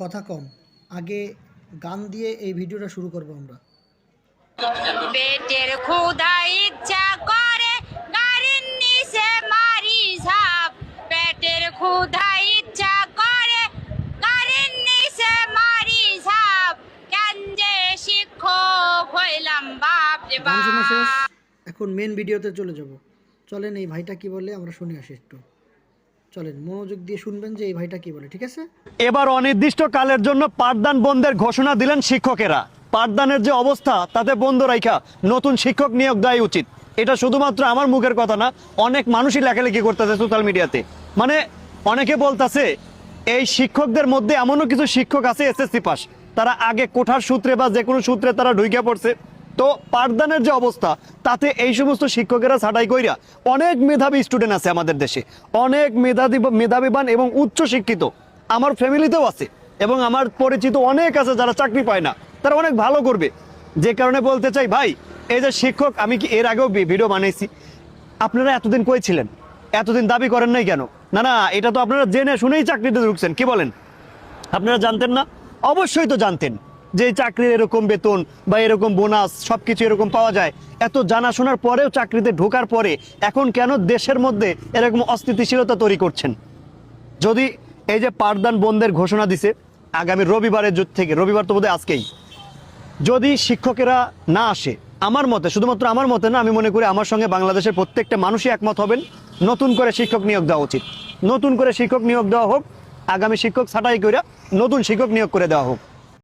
কথা কম। আগে গান দিয়ে এই ভিডিওটা শুরু করব আমরা। পেটের ক্ষুধা ইচ্ছা করে গাড়ির নিচে মারি ঝাপ। পেটের ক্ষুধা ইচ্ছা করে গাড়ির নিচে মারি ঝাপ। কেন যে শিক্ষক হইলাম বাপ রে বাপ। এখন মেন ভিডিওতে চলে যাব। চলেন এই ভাইটা কি বলে আমরা শুনে আসি একটু। চলেন, মনোযোগ দিয়ে শুনবেন যে এই ভাইটা কি বলে, ঠিক আছে? এবার জন্য পাঠদান বন্ধের ঘোষণা দিলেন শিক্ষকেরা। পাঠদানের যে অবস্থা, তাতে বন্ধ নতুন শিক্ষক নিয়োগ উচিত। এটা শুধুমাত্র আমার মুখের কথা না, অনেক মানুষই লেখালেখি করতেছে সোশ্যাল মিডিয়াতে মানে অনেকে বলতেছে, এই শিক্ষকদের মধ্যে এমনও কিছু শিক্ষক আছে এসএসসি পাস। তারা আগে কোঠার সূত্রে বা যে কোনো সূত্রে তারা ঢুকে পড়ছে। তো পাঠদানের যে অবস্থা, তাতে এই সমস্ত শিক্ষকেরা ছাঁটাই কইরা অনেক মেধাবী স্টুডেন্ট আছে আমাদের দেশে। অনেক মেধাবী মেধাবীবান এবং উচ্চ শিক্ষিত। আমার ফ্যামিলিতেও আছে এবং আমার পরিচিত অনেক আছে যারা চাকরি পায় না। তারা অনেক ভালো করবে। যে কারণে বলতে চাই, ভাই, এই যে শিক্ষক, আমি কি এর আগেও ভিডিও বানিয়েছি আপনারা এতদিন কই ছিলেন? এতদিন দাবি করেন নাই কেন? না না, এটা তো আপনারা জেনে শুনেই চাকরিতে ঢুকছেন, কি বলেন? আপনারা জানতেন না? অবশ্যই তো জানতেন। যে চাকরির এরকম বেতন বা এরকম বোনাস সবকিছু এরকম পাওয়া যায়, এত জানাশোনার পরেও চাকরিতে ঢোকার পরে এখন কেন দেশের মধ্যে এরকম অস্থিতিশীলতা তৈরি করছেন? যদি এই যে পাঠদান বন্ধের ঘোষণা দিছে, আগামী রবিবারের থেকে, রবিবার তো বোধহয় আজকেই, যদি শিক্ষকেরা না আসে, আমার মতে, শুধুমাত্র আমার মতে না, আমি মনে করি আমার সঙ্গে বাংলাদেশের প্রত্যেকটা মানুষই একমত হবেন, নতুন করে শিক্ষক নিয়োগ দেওয়া উচিত। নতুন করে শিক্ষক নিয়োগ দেওয়া হোক, আগামী শিক্ষক ছাঁটাই করে নতুন শিক্ষক নিয়োগ করে দেওয়া হোক।